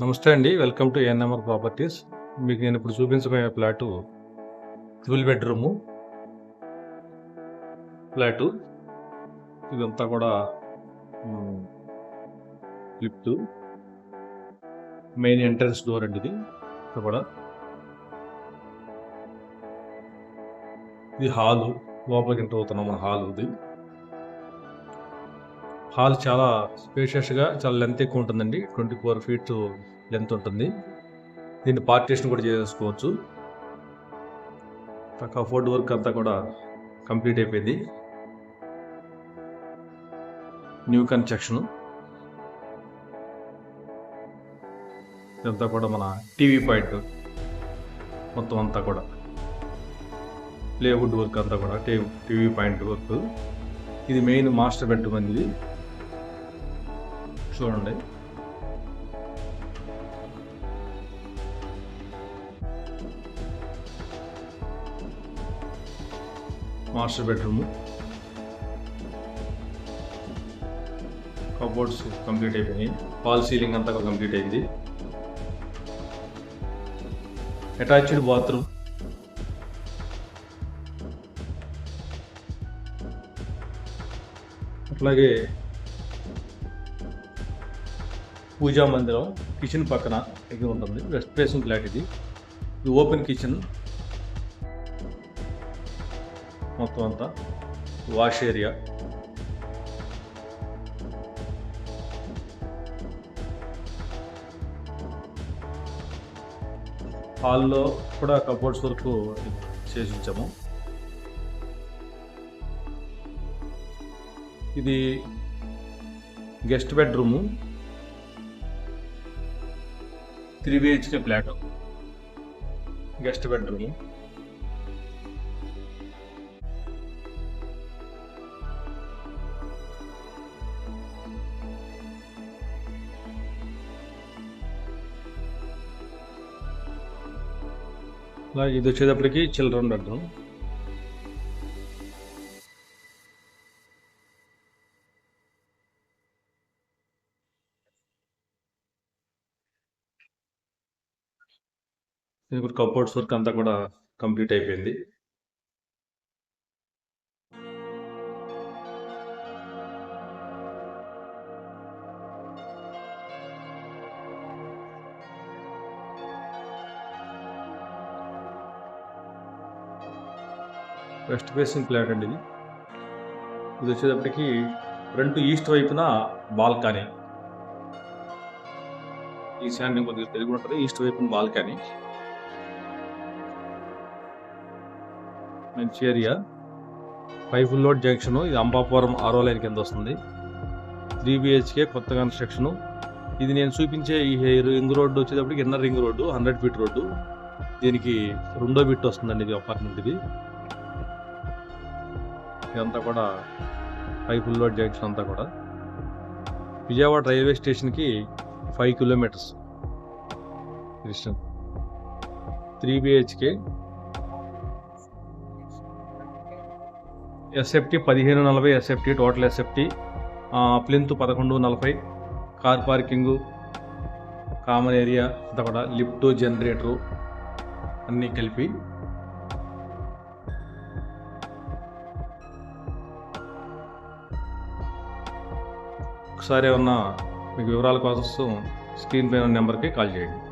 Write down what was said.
నమస్తే అండి. Welcome to NMR properties. మీకు నేను ఇప్పుడు చూపించబోయే ఫ్లాటు ట్రిపుల్ బెడ్రూము. ఫ్లాటు. ఇదంతా కూడా లిఫ్ట్. మెయిన్ ఎంట్రన్స్ డోర్ అండి ఇది. ఇది కూడా. ఇది హాలు. లోపలికి ఎంటర్ అవుతున్నాం మన హాల్ ఇది. హాల్ చాలా స్పేషియస్గా చాలా లెంత్ ఎక్కువ ఉంటుందండి. ట్వంటీ ఫోర్ ఫీట్ లెంత్ ఉంటుంది. దీన్ని పార్టీషన్ కూడా చేసుకోవచ్చు. కఫోర్డ్ వర్క్ అంతా కూడా కంప్లీట్ అయిపోయింది. న్యూ కన్స్ట్రక్షన్ ఇదంతా కూడా మన టీవీ పాయింట్ మొత్తం అంతా కూడా. ప్లేవుడ్ వర్క్ అంతా కూడా టీవీ పాయింట్ వర్క్ ఇది మెయిన్ మాస్టర్ బెడ్రూమ్ అనేది చూడండి. Master bedroom. కబోర్డ్స్ కంప్లీట్ అయిపోయినాయి. పాల్ సీలింగ్ అంతా కంప్లీట్ అయింది. Attached bathroom. అట్లాగే పూజా మందిరం కిచెన్ పక్కన ఇది ఉంటుంది. రెస్ట్ ఫేసింగ్ ఫ్లాట్ ఇది. ఇది ఓపెన్ కిచెన్ మొత్తం అంతా వాష్ ఏరియా హాల్లో కూడా కబోర్డ్స్ వరకు చేసి ఉంచాము. ఇది guest bedroom three BHK flat guest bedroom. అలాగే ఇది వచ్చేటప్పటికి చిల్డ్రన్ బెడ్రూమ్. ఇది కూడా వర్క్ అంతా కూడా కంప్లీట్ అయిపోయింది. వెస్ట్ ఫేసింగ్ ప్లాట్ అండి ఇది. ఇది వచ్చేటప్పటికి ఫ్రంట్ ఈస్ట్ వైపున బాల్కనీ ఈ శాండ్ కొద్దిగా తెలుగు ఉంటుంది ఈస్ట్ వైపున బాల్కనీ మంచి area. Five full load junction ఇది అంబాపురం ఆరో లైన్ కింద వస్తుంది. త్రీ బిహెచ్కే కొత్త కన్స్ట్రక్షను. ఇది నేను చూపించే ఈ రింగ్ రోడ్డు వచ్చేటప్పటికి inner ring road hundred feet road. దీనికి రెండో బిట్ వస్తుందండి ఇది అపార్ట్మెంట్ ఇది. ఇదంతా కూడా ఫైవ్ ఫుల్ లోడ్ జంక్షన్ అంతా కూడా. విజయవాడ రైల్వే స్టేషన్కి five kilometres. Distance three BHK SFT పదిహేను నలభై ఎస్ఎఫ్టీ టోటల్ ఎస్ఎఫ్టీ ప్లింత్ పదకొండు నలభై కార్ పార్కింగు కామన్ ఏరియా అంతా కూడా లిఫ్ట్ జనరేటరు అన్నీ కలిపి. ఒకసారి ఏమన్నా మీకు వివరాల కోసం స్క్రీన్ పైన నెంబర్కి కాల్ చేయండి.